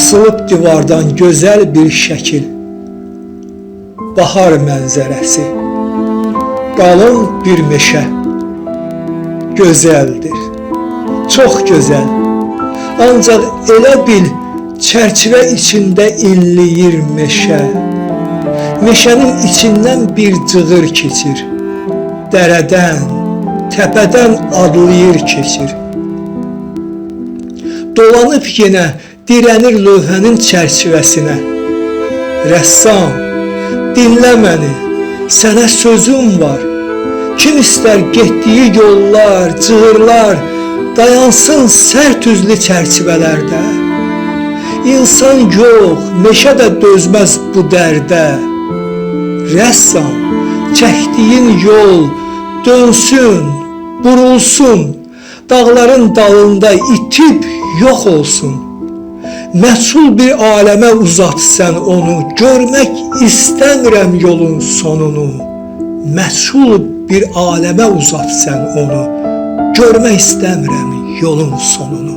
Asılıb divardan gözəl bir şəkil. Bahar mənzərəsi. Qalın bir meşə. Gözəldir. Çox gözəl. Ancaq elə bil çərçivə içində inləyir meşə. Meşənin içindən bir cığır keçir. Dərədən, təpədən adlayır keçir. Dolanıb yenə dirənir lövhənin çərçivəsinə. Rəssam, dinlə məni, sənə sözüm var. Kim istər getdiyi yollar, cığırlar dayansın sərt üzlü çərçivələrdə. İnsan yox, meşə də dözməz bu dərdə. Rəssam, çəkdiyin yol dönsün, burulsun, dağların dalında itib yox olsun. Məsul bir aləmə uzat sən onu, görmək istəmirəm yolun sonunu. Məsul bir aləmə uzat sən onu, görmək istəmirəm yolun sonunu.